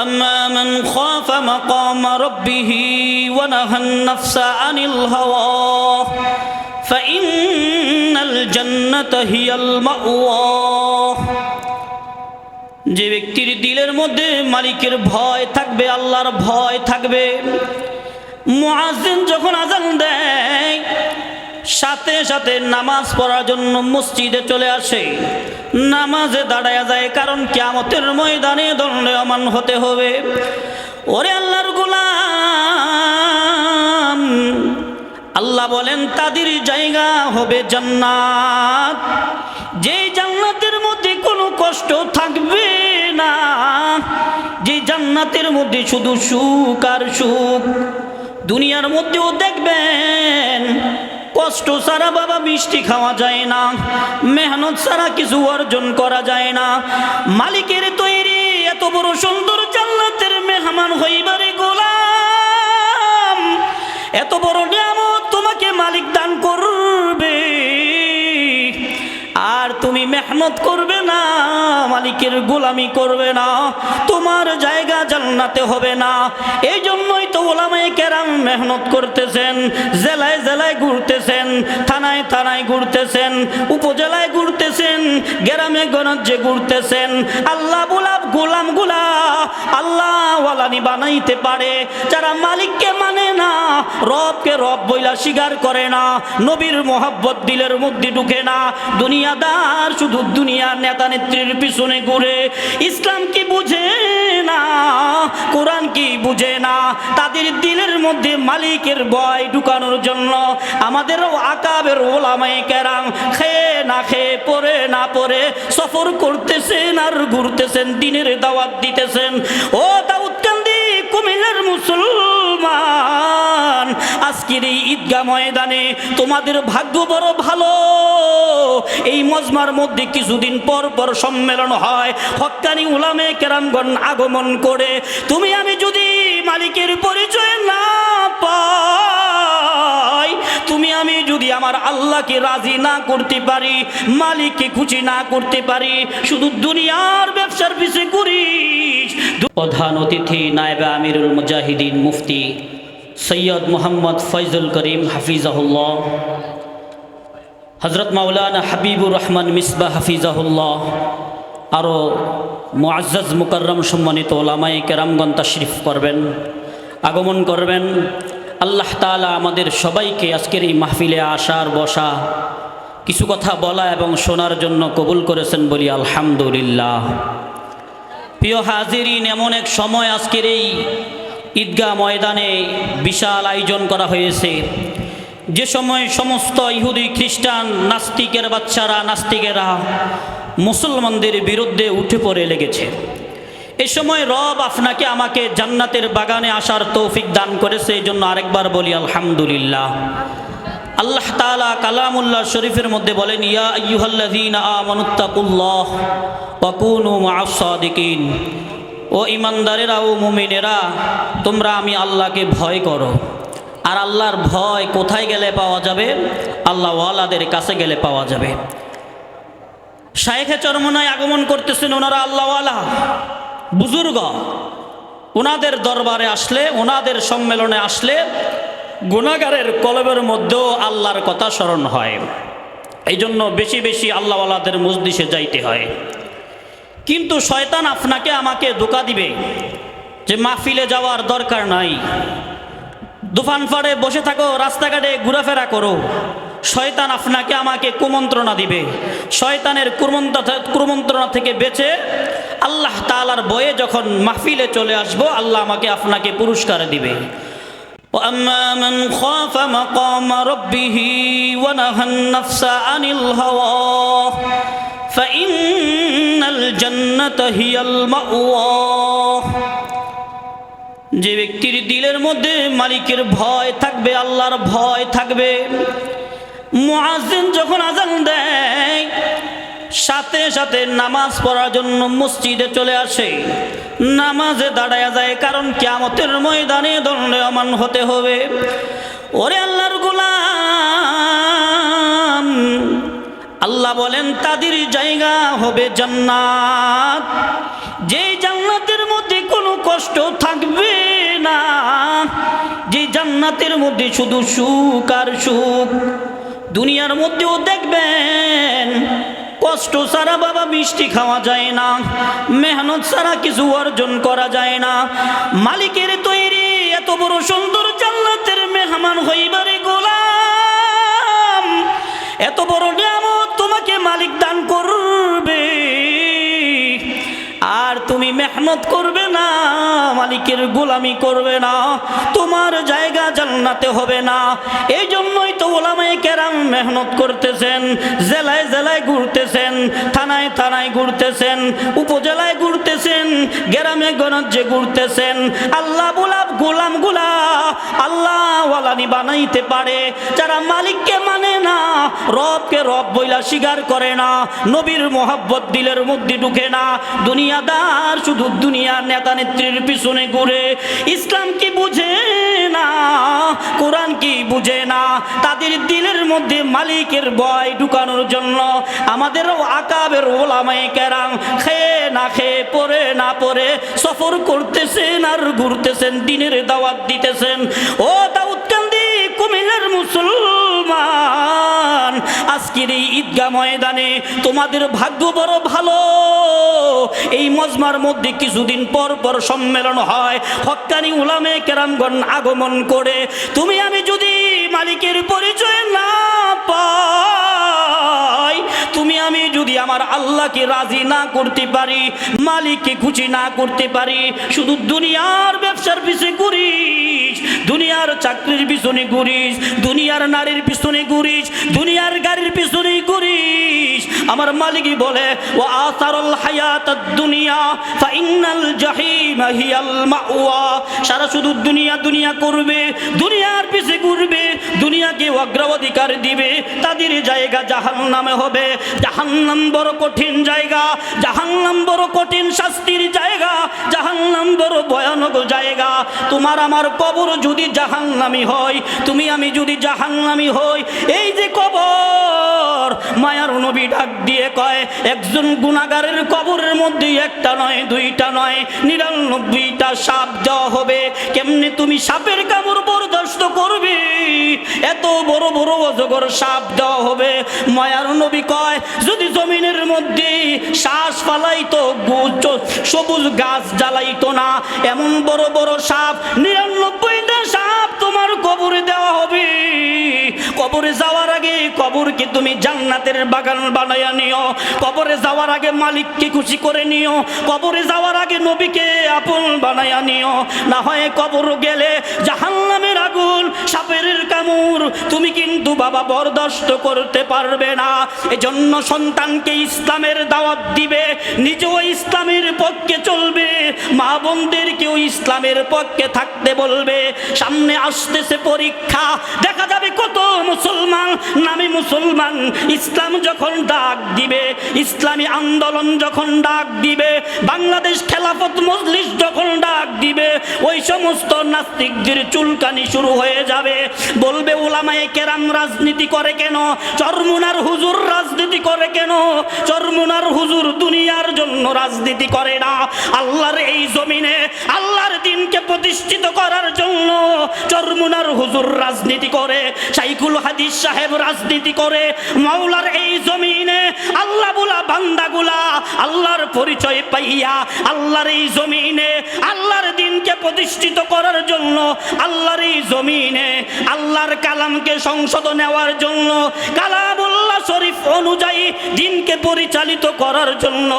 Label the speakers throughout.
Speaker 1: وأما من خاف مقام ربه ونهى النفس عن الهوى فإن الجنة هي المأوى যে ব্যক্তির দিলের মধ্যে মালিকের ভয় থাকবে আল্লাহর ভয় থাকবে মুআজ্জিন যখন আজান দেয় সাথে সাথে নামাজ পড়ার জন্য মসজিদে চলে আসে। নামাজে দাঁড়ায় যায়, কারণ কিয়ামতের ময়দানে দণ্ডায়মান হতে হবে। ওরে আল্লাহর গোলাম, আল্লাহ বলেন, তাদের জায়গা হবে জান্নাত। যেই জান্নাতের মধ্যে কোনো কষ্ট থাকবে না যে জান্নাতের মধ্যে শুধু সুখ আর সুখ, দুনিয়ার মধ্যেও দেখবেন কষ্ট ছাড়া বাবা মিষ্টি খাওয়া যায় না। মেহনত ছাড়া কিছু অর্জন করা যায় না। মালিকের তৈরি এত বড় সুন্দর জান্নাতের মেহমান হইবারে গোলাম। এত বড় নিয়ামত তোমাকে মালিক দান করবে মেহনত করবে না, মালিকের গোলামি করবে না, তোমার জায়গা জান্নাতে হবে না। এই জন্যই তো ওলামাই কেরাম মেহনত করতেছেন, জেলায় জেলায় ঘুরতেছেন, থানায় থানায় ঘুরতেছেন, উপজেলায় ঘুরতেছেন, গ্রামে গণজ্যে ঘুরতেছেন। আল্লাহ বুলাব গোলামগুলা আল্লাহ ওয়ালানি বানাইতে পারে। যারা মালিককে মানে না, রবকে রব বইলা স্বীকার করে না, নবীর মোহাব্বত দিলের মধ্যে ঢুকে না। দুনিয়াদার শুধু দুনিয়ার নেতা নেত্রীর পিছনে ঘুরে। ইসলাম কি বুঝে না? কোরআন কি বুঝে না? তাদের দিলের মধ্যে মালিকের ভয় ঢুকানোর জন্য আমাদেরও আকাবের ওলামাই কেরাম খেয়ে না খেয়ে পরে না পরে সফর করতেছেন আর ঘুরতেছেন, দিনের দাওয়াত দিতেছেন। ও আজকের এই ঈদগাহ ময়দানে তোমাদের ভাগ্য বড় ভালো। এই মজমার মধ্যে কিছুদিন পর পর সম্মেলন হয়। হক্কানি উলামে কেরামগণ আগমন করে, তুমি আমি যদি মালিকের পরিচয় না পাই, তুমি আমি যদি আমার আল্লাহকে রাজি না করতে পারি, মালিককে খুশি না করতে পারি, শুধু দুনিয়ার ব্যবসার পিছিয়ে করিস প্রধান অতিথি নায়েবে আমিরুল মুজাহিদিন মুফতি সৈয়দ মোহাম্মদ ফয়জুল করিম হাফিজাহুল্লাহ হজরত মাওলানা হাবিবুর রহমান মিসবা হাফিজাহুল্লাহ আরও মুআজ্জাজ মুকররম সম্মানিত ওলামায়ে কেরামগণ তাশরিফ করবেন, আগমন করবেন। আল্লাহ তাআলা আমাদের সবাইকে আজকের এই মাহফিলে আসার বসা কিছু কথা বলা এবং শোনার জন্য কবুল করেছেন বলি আলহামদুলিল্লাহ। প্রিয় হাজিরিন, এমন এক সময় আজকের এই ঈদগাহ ময়দানে বিশাল আয়োজন করা হয়েছে। যে সময় সমস্ত ইহুদি, খ্রিস্টান, নাস্তিকের বাচ্চারা, নাস্তিকেরা মুসলমানদের বিরুদ্ধে উঠে পড়ে লেগেছে। এ সময় রব আপনাকে আমাকে জান্নাতের বাগানে আসার তৌফিক দান করেছে, এই জন্য আরেকবার বলি আলহামদুলিল্লাহ। আল্লাহ তালা কালামুল্লাহ শরীফের মধ্যে বলেন, ইয়া সাদিকিন ও ইমানদারেরা ও মুমিনেরা, তোমরা আমি আল্লাহকে ভয় করো। আর আল্লাহর ভয় কোথায় গেলে পাওয়া যাবে? আল্লাহ ওয়ালাদের কাছে গেলে পাওয়া যাবে। শায়েখে চরমনায় আগমন করতেছেন ওনারা আল্লাহওয়ালা বুজুর্গ, ওনাদের দরবারে আসলে, ওনাদের সম্মেলনে আসলে গুণাগারের কলবের মধ্যেও আল্লাহর কথা স্মরণ হয়। এই জন্য বেশি বেশি আল্লাহওয়ালাদের মজলিসে যাইতে হয়। কিন্তু শয়তান আপনাকে আমাকে ধোকা দিবে যে মাহফিলে যাওয়ার দরকার নাই দুফান ফাড়ে বসে থাকো রাস্তাঘাটে ঘোরাফেরা করো শয়তান আপনাকে আমাকে কুমন্ত্রণা দিবে শয়তানের কুমন্ত্রণা কুমন্ত্রণা থেকে বেঁচে আল্লাহ তালার বয়ে যখন মাহফিলে চলে আসবো আল্লাহ আমাকে আপনাকে পুরস্কার দিবে وأما من خاف مقام ربه ونهى النفس عن الهوى فإن الجنة هي المأوى যে ব্যক্তির দিলের মধ্যে মালিকের ভয় থাকবে আল্লাহর ভয় থাকবে মুআজ্জিন যখন আজান দেয় সাথে সাথে নামাজ পড়ার জন্য মসজিদে চলে আসে নামাজে দাঁড়ায় যায় কারণ কিয়ামতের ময়দানে দণ্ডায়মান হতে হবে ওরে আল্লাহর গোলাম আল্লাহ বলেন, তাদের জায়গা হবে জান্নাত। যেই জান্নাতের মধ্যে কোনো কষ্ট থাকবে না যে জান্নাতের মধ্যে শুধু সুখ আর সুখ, দুনিয়ার মধ্যেও দেখবেন, কষ্ট ছাড়া বাবা মিষ্টি খাওয়া যায় না, মেহনত ছাড়া কিছু অর্জন করা যায় না। মালিকের তৈরি এত বড় সুন্দর জান্নাতের মেহমান হইবারে গোলাম, এত বড় নিয়ম তোমাকে মালিক দান করবে। আর তুমি মেহনত করবে না, মালিকের গোলামি করবে না, তোমার জায়গা জান্নাতে হবে না। এই জন্যই তো ওলামাই কেরাম মেহনত করতেছেন, জেলায় জেলায় ঘুরতেছেন, থানায় থানায় ঘুরতেছেন, উপজেলায় ঘুরতেছেন, গ্রামে গণজ্যে ঘুরতেছেন। আল্লাহ বুলাব গোলামগুলা আল্লাহ ওয়ালানি বানাইতে পারে। যারা মালিককে মানে না, রবকে রব বইলা স্বীকার করে না, নবীর মোহাব্বত দিলের মধ্যে ঢুকে না। দুনিয়াদার শুধু দুনিয়ার নেতা নেত্রীর পিছনে ঘুরে। ইসলাম কি বুঝে না? বুঝে না। তাদের দিলের মধ্যে মালিকের ভয় ঢুকানোর জন্য আমাদেরও আকাবের ওলামায়ে কেরাম খেয়ে না খেয়ে পরে না পরে সফর করতেছেন আর ঘুরতেছেন, দিনের দাওয়াত দিতেছেন। ও দাউদকান্দি কুমিল্লার মুসলমান, আজকের এই ঈদগাহ ময়দানে তোমাদের ভাগ্য বড় ভালো। এই মজমার মধ্যে কিছুদিন পর পর সম্মেলন হয়। হক্কানি উলামে কেরামগণ আগমন করে, তুমি আমি যদি মালিকের পরিচয় না পাই তুমি, আমি যদি আমার আল্লাহকে রাজি না করতে পারি, মালিককে খুশি না করতে পারি, শুধু দুনিয়ার ব্যবসার পিছনে ঘুরিস, দুনিয়ার চাকরির পিছনে ঘুরিস, দুনিয়ার নারীর পিছনে ঘুরিস, দুনিয়ার গাড়ির পিছনে ঘুরিস, আমার মালিকই বলে, ও আসারল হায়াত দুনিয়া ফাইনাল জাহিম হিয়াল মাওয়া। সারা শুধু দুনিয়া দুনিয়া করবে, দুনিয়ার পিছে ঘুরবে, দুনিয়াকে অগ্রাধিকার দিবে, তাদের জায়গা জাহান্নামে হবে। জাহান্নাম বড় কঠিন জায়গা, জাহান্নাম বড় কঠিন শাস্তির জায়গা, জাহান্নাম বড় ভয়ানক জায়গা। তোমার আমার কবর যদি জাহান্নামি হয়, তুমি আমি যদি জাহান্নামি হই, এই যে কবর মায়ার নবী ডাক দিয়ে কয়, একজন গুণাগারের কবরের মধ্যে একটা নয়, দুইটা নয়, নিরানব্বইটা সাপ দেওয়া হবে। কেমনে তুমি সাপের কামড় বরদাস্ত করবে? এত বড় বড় অজগর সাপ দেওয়া হবে। মায়ার নবী কয়, যদি জমিনের মধ্যে শ্বাস ফালাইতো সবুজ গাছ জ্বালাইতো না, এমন বড় বড় সাপ নিরানব্বইটা কবরকে তুমি জান্নাতের বাগান বানাইয়া নিও। কবরে যাওয়ার আগে মালিককে খুশি করে নিও। কবরে যাওয়ার আগে নবীকে আপন বানাইয়া নিও। না হয় কবর গেলে জাহান্নামের আগুন, সাপের কামড়। তুমি কিন্তু বাবা বরদাস্ত করতে পারবে না। এজন্য সন্তানকে ইসলামের দাওয়াত দিবে। নিজেও ইসলামের পক্ষে চলবে। মা বোনদেরকেও ইসলামের পক্ষে থাকতে বলবে, সামনে আসতেছে পরীক্ষা, দেখা যাবে কত মুসলমান, নামে মুসলমান, ইসলাম যখন ডাক দিবে, ইসলামী আন্দোলন যখন ডাক দিবে, বাংলাদেশ খেলাফত মজলিস যখন ডাক দিবে, ওই সমস্ত নাস্তিকদের চুলকানি শুরু হয়ে যাবে। বলবে ওলামায়ে কেরাম রাজনীতি করে কেন? চরমুনার হুজুর রাজনীতি করে কেন? চরমুনার হুজুর দুনিয়ার জন্য রাজনীতি করে না। আল্লাহর এই জমিনে আল্লাহর দিনকে প্রতিষ্ঠিত করার জন্য চরমুনার হুজুর রাজনীতি করে সাইকুল হাদিস সাহেব রাজনীতি করে, মাওলার এই জমিনে আল্লাহ বুলা বান্দাগুলা আল্লাহর পরিচয় পাইয়া আল্লাহর এই জমিনে আল্লাহর দিনকে প্রতিষ্ঠিত করার জন্য, আল্লাহর এই জমিনে আল্লাহর কালামকে সংসদ নেওয়ার জন্য কালামুল্লাহ শরীফ অনুযায়ী দিনকে পরিচালিত করার জন্য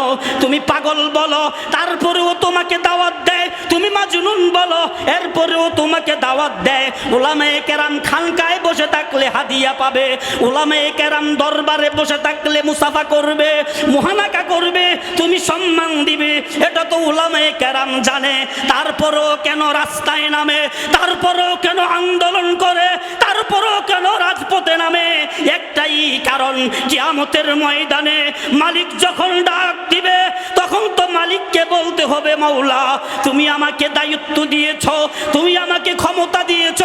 Speaker 1: তুমি পাগল বলো, তারপরেও তোমাকে দাওয়াত দেয়, তুমি মাজনুন বলো, এরপরেও তোমাকে দাওয়াত দেয়। ওলামায়ে কেরাম খানকায় বসে থাকলে হাদিয়া পাবে ওলামায়ে কেরাম দরবারে বসে থাকলে মুসাফা করবে, মহানাকা করবে, তুমি সম্মান দিবে, এটা তো ওলামায়ে কেরাম জানে। তারপরেও কেন রাস্তায় নামে, তারপরেও কেন আন্দোলন করে তারপরেও কেন রাজপথে নামে? একটাই কারণ কিয়ামতের ময়দানে মালিক যখন ডাক দিবে মালিককে বলতে হবে, মাওলা, তুমি আমাকে দায়িত্ব দিয়েছ, তুমি আমাকে ক্ষমতা দিয়েছ,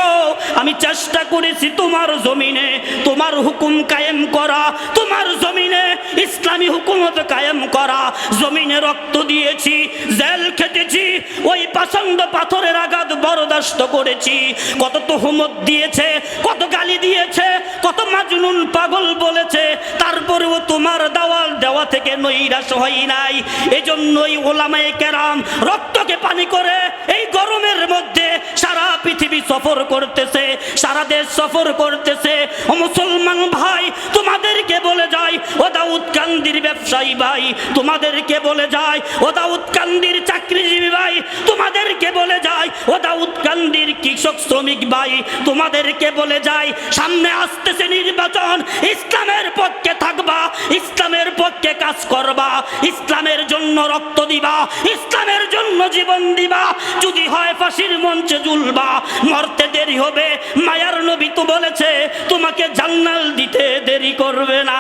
Speaker 1: আমি চেষ্টা করেছি তোমার জমিনে, তোমার হুকুম কায়েম করা, তোমার জমিনে ইসলামী হুকুমত কায়েম করা, জমিনে রক্ত দিয়েছি, জেল খেটেছি, ওই পাচন্দ পাথরের আঘাত বরদাস্ত করেছি, কত তোহমত দিয়েছে, কত গালি দিয়েছে কত মাজনুন পাগল বলেছে, তারপরেও তোমার দাওয়াল দেওয়া থেকে নৈরাশ হই নাই। এজন্যই ওলামায়ে কেরাম রক্তকে পানি করে এই গরমের মধ্যে সারা পৃথিবী সফর করতেছে, সারা দেশ সফর করতেছে। ও মুসলমান ভাই, তোমাদেরকে বলে যাই ও দাউদ কান্দির ব্যবসায়ী ভাই, তোমাদেরকে বলে যায়, ও দাউদ কান্দির চাকরিজীবী ও দাউদ কৃষক শ্রমিক ভাই, তোমাদেরকে বলে যায় সামনে আসতেছে নির্বাচন, ইসলামের পক্ষে থাকবা, ইসলামের পক্ষে কাজ করবা, ইসলামের জন্য রক্ত দিবা, ইসলামের জন্য জীবন দিবা, যদি হয় ফাঁসির মঞ্চে ঝুলবা, মরতে দেরি হবে, মায়ার নবী তো বলেছে, তোমাকে জান্নাল দিতে দেরি করবে না।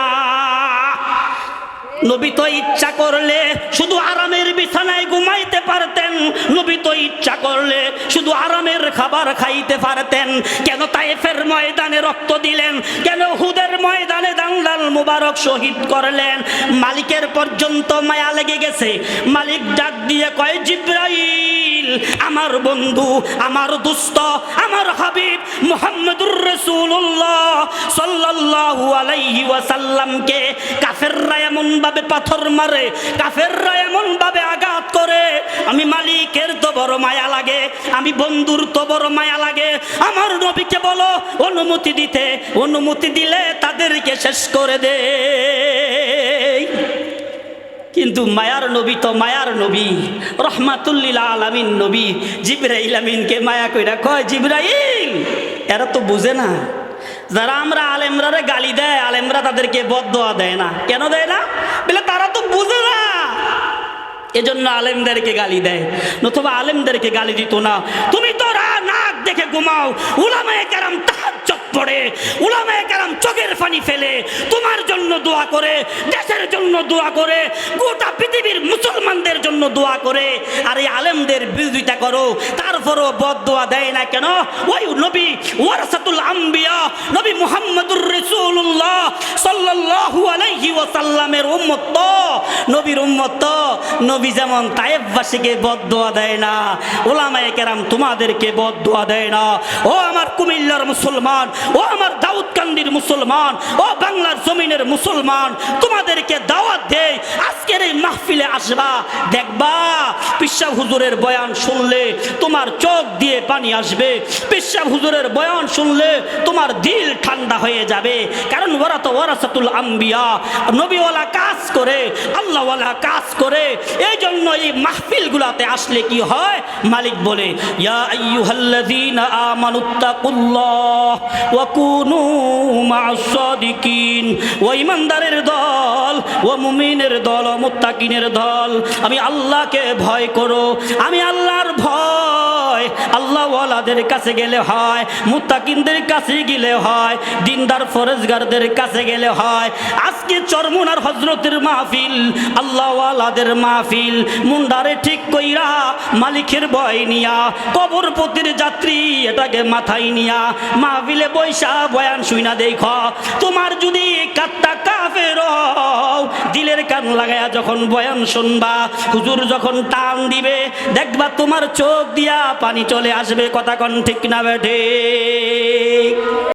Speaker 1: নবী তো ইচ্ছা করলে শুধু আরামের বিছানায় ঘুমাইতে পারতেন। নবী তো ইচ্ছা করলে শুধু আরামের খাবার খাইতে পারতেন। কেন তাইফের ময়দানে রক্ত দিলেন? কেন হুদের ময়দানে দাঙ্গাল মুবারক শহীদ করলেন? মালিকের পর্যন্ত মায়া লেগে গেছে। মালিক ডাক দিয়ে কয়, জিব্রাইল! আমার বন্ধু, আমার দুস্থ, আমার হাবিব মোহাম্মদুর রসুল্লাহ সাল্লাল্লাহু আলাইহি ওয়াসাল্লামকে কাফেররা এমন ভাবে পাথর মারে, কাফেররা এমন ভাবে আঘাত করে। আমি মালিকের তো বড় মায়া লাগে, আমি বন্ধুর তো বড় মায়া লাগে। আমার নবীকে বলো, অনুমতি দিতে, অনুমতি দিলে তাদেরকে শেষ করে দে। কিন্তু মায়ার নবী তো মায়ার নবী। রহমাতুল্লিল আলামিন নবী। জিব্রাইল আমিনকে মায়া কইরা কয়, জিব্রাইল! এরা তো বুঝে না। যারা আমরা আলেমরারে গালি দেয়, আলেমরা তাদেরকে বদোয়া দেয় না। কেন দেয় না? বলে তারা তো বুঝে না। এজন্য আলেমদেরকে গালি দেয়। নতুবা আলেমদেরকে গালি দিত না। তুমি তো রা, নাক দেখে ঘুমাও। উলামায়ে কেরাম তাহাজ্জুদ পড়ে। উলামায়ে কেরাম চোখের পানি ফেলে। তোমার জন্য দোয়া করে, দেশের জন্য দোয়া করে, গোটা পৃথিবীর মুসলমানদের জন্য দোয়া করে, আর এই আলেমদের বিরোধিতা করো, তারপরও বদ দোয়া দেয় না কেন? ওই নবী ওয়ারাসাতুল আম্বিয়া, নবী মুহাম্মদুর রাসূলুল্লাহ সাল্লাল্লাহু আলাইহি ওয়াসাল্লামের উম্মত। নবীর উম্মত, নবী যেমন তায়েববাসীকে বদদোয়া দেয় না, ওলামায়ে কেরাম তোমাদেরকে বদদোয়া দেয় না। ও আমার কুমিল্লার মুসলমান, ও আমার দাউদকান্দির মুসলমান, ও বাংলার জমিনের মুসলমান তোমাদেরকে দাওয়াত দেয় আজকের এই মাহফিলে আসবা। দেখবা পিসাব হুজুরের বয়ান শুনলে তোমার চোখ দিয়ে পানি আসবে। পিসাব হুজুরের বয়ান শুনলে তোমার দিল ঠান্ডা হয়ে যাবে। কারণ ওরা তো ওরাসাতুল আম্বিয়া, নবীওয়ালা কাজ করে, আল্লাহওয়ালা কাজ করে। এই জন্য এই মাহফিলগুলাতে আসলে কি হয়? মালিক বলে, ইয়া ইমানদারের দল, ও মুমিনের দল, ও মুত্তাকিনের দল। আমি আল্লাহকে ভয় করো, আমি আল্লাহর ভয় আল্লাহওয়ালাদের কাছে গেলে হয়, মুত্তাকিনদের কাছে গেলে হয়, দিনদার ফরেজগারদের কাছে গেলে হয়। আজকে চরমুনার হজরতের মাহফিল, আল্লাহওয়ালাদের মাহফিল, মুন্ডারে ঠিক কইরা মালিকের ভয় নিয়া কবরপতির যাত্রী এটাকে মাথায় নিয়া, মাহফিলে বৈশা বয়ান শুইনা দেখ তোমার যদি কাত্তা কাফের, দিলের কান লাগায়া যখন বয়ান শুনবা, হুজুর যখন টান দিবে, দেখবা তোমার চোখ দিয়া পানি চলে আসবে কথা কন ঠিক না বেঠে